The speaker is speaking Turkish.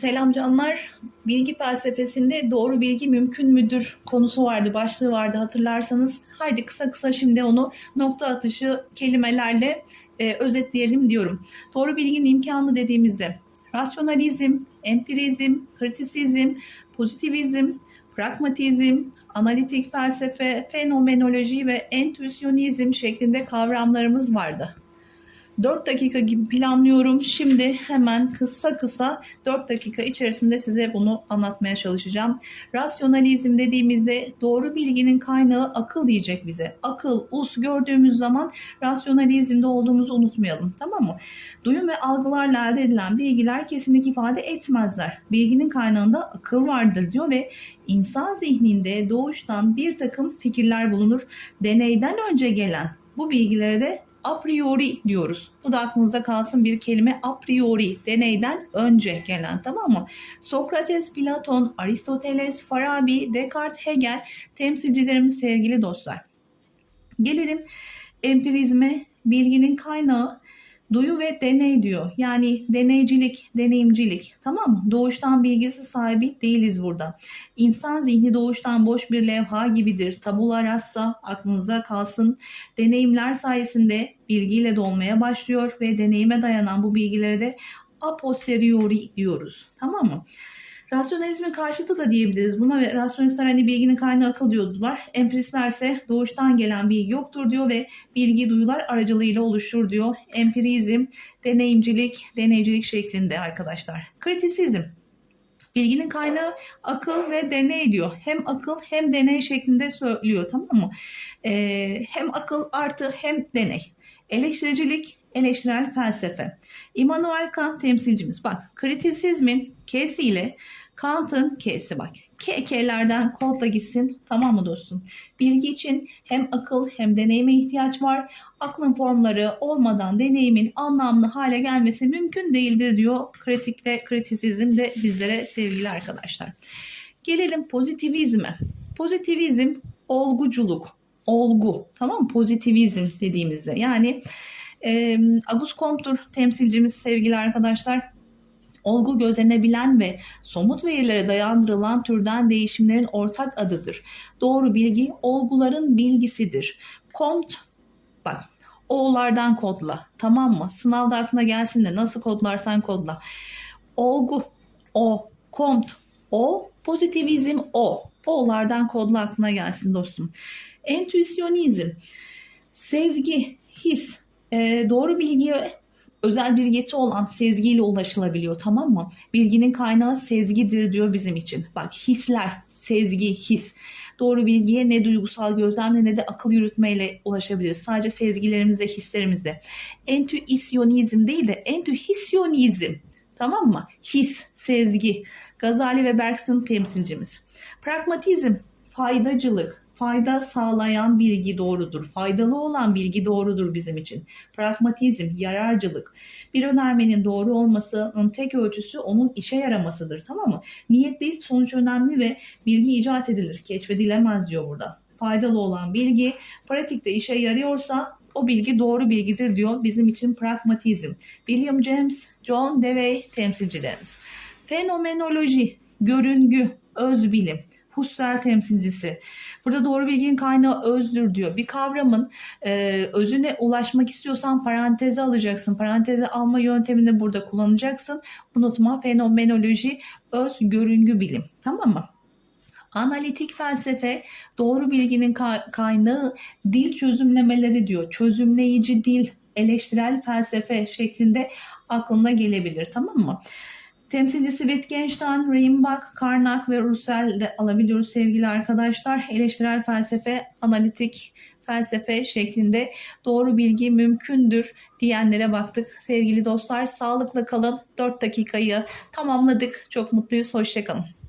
Selam canlar. Bilgi felsefesinde doğru bilgi mümkün müdür konusu vardı, başlığı vardı hatırlarsanız. Haydi kısa kısa şimdi onu nokta atışı kelimelerle e, özetleyelim diyorum. Doğru bilginin imkanı dediğimizde rasyonalizm, empirizm, kritisizm, pozitivizm, pragmatizm, analitik felsefe, fenomenoloji ve entüisyonizm şeklinde kavramlarımız vardı. 4 dakika gibi planlıyorum. Şimdi hemen kısa kısa 4 dakika içerisinde size bunu anlatmaya çalışacağım. Rasyonalizm dediğimizde doğru bilginin kaynağı akıl diyecek bize. Akıl, us gördüğümüz zaman rasyonalizmde olduğumuzu unutmayalım. Tamam mı? Duyum ve algılarla elde edilen bilgiler kesinlik ifade etmezler. Bilginin kaynağında akıl vardır diyor ve insan zihninde doğuştan bir takım fikirler bulunur. Deneyden önce gelen bu bilgilere de a priori diyoruz. Bu da aklınızda kalsın bir kelime a priori deneyden önce gelen tamam mı? Sokrates, Platon, Aristoteles, Farabi, Descartes, Hegel temsilcilerimiz sevgili dostlar. Gelelim empirizme, bilginin kaynağı duyu ve deney diyor. Yani deneycilik, deneyimcilik. Tamam mı? Doğuştan bilgisi sahibi değiliz burada. İnsan zihni doğuştan boş bir levha gibidir. Tabula rasa aklınıza kalsın. Deneyimler sayesinde bilgiyle dolmaya başlıyor ve deneyime dayanan bu bilgilere de a posteriori diyoruz. Tamam mı? Rasyonalizmin karşıtı da diyebiliriz buna ve rasyonistler hani bilginin kaynağı akıl diyordular. Empiristler ise doğuştan gelen bilgi yoktur diyor ve bilgi duyular aracılığıyla oluşur diyor. Empirizm, deneyimcilik, deneycilik şeklinde arkadaşlar. Kritisizm, Bilginin kaynağı akıl ve deney diyor. Hem akıl hem deney şeklinde söylüyor tamam mı? Ee, hem akıl artı hem deney. Eleştiricilik, eleştirel felsefe. Immanuel Kant temsilcimiz. Bak kritisizmin K'si ile Kant'ın K'si bak. K, K'lerden kodla gitsin. Tamam mı dostum? Bilgi için hem akıl hem deneyime ihtiyaç var. Aklın formları olmadan deneyimin anlamlı hale gelmesi mümkün değildir diyor. Kritikle kritisizm de bizlere sevgili arkadaşlar. Gelelim pozitivizme. Pozitivizm olguculuk, olgu. Tamam mı? Pozitivizm dediğimizde. Yani e, Auguste Comte'dur temsilcimiz sevgili arkadaşlar olgu gözlenebilen ve somut verilere dayandırılan türden değişimlerin ortak adıdır. Doğru bilgi olguların bilgisidir. Comte bak O'lardan kodla tamam mı? Sınavda aklına gelsin de nasıl kodlarsan kodla. Olgu O, Comte O, pozitivizm O. O'lardan kodla aklına gelsin dostum. Entüisyonizm, sezgi, his, e, doğru bilgiye özel bir yeti olan sezgiyle ulaşılabiliyor tamam mı? Bilginin kaynağı sezgidir diyor bizim için. Bak hisler, sezgi, his. Doğru bilgiye ne duygusal gözlemle ne de akıl yürütmeyle ulaşabiliriz. Sadece sezgilerimizde, hislerimizde. Entüisyonizm değil de entühisyonizm. Tamam mı? His, sezgi. Gazali ve Bergson temsilcimiz. Pragmatizm, faydacılık, fayda sağlayan bilgi doğrudur. Faydalı olan bilgi doğrudur bizim için. Pragmatizm, yararcılık. Bir önermenin doğru olmasının tek ölçüsü onun işe yaramasıdır. Tamam mı? Niyet değil sonuç önemli ve bilgi icat edilir. Keşfedilemez diyor burada. Faydalı olan bilgi pratikte işe yarıyorsa o bilgi doğru bilgidir diyor bizim için pragmatizm. William James, John Dewey temsilcilerimiz. Fenomenoloji, görüngü, öz bilim. Husserl temsilcisi. Burada doğru bilginin kaynağı özdür diyor. Bir kavramın e, özüne ulaşmak istiyorsan paranteze alacaksın. Paranteze alma yöntemini burada kullanacaksın. Unutma fenomenoloji öz görüngü bilim. Tamam mı? Analitik felsefe doğru bilginin kaynağı dil çözümlemeleri diyor. Çözümleyici dil, eleştirel felsefe şeklinde aklına gelebilir tamam mı? Temsilcisi Wittgenstein, Reinbach, Karnak ve Russell de alabiliyoruz sevgili arkadaşlar. Eleştirel felsefe, analitik felsefe şeklinde doğru bilgi mümkündür diyenlere baktık. Sevgili dostlar sağlıkla kalın. 4 dakikayı tamamladık. Çok mutluyuz. Hoşçakalın.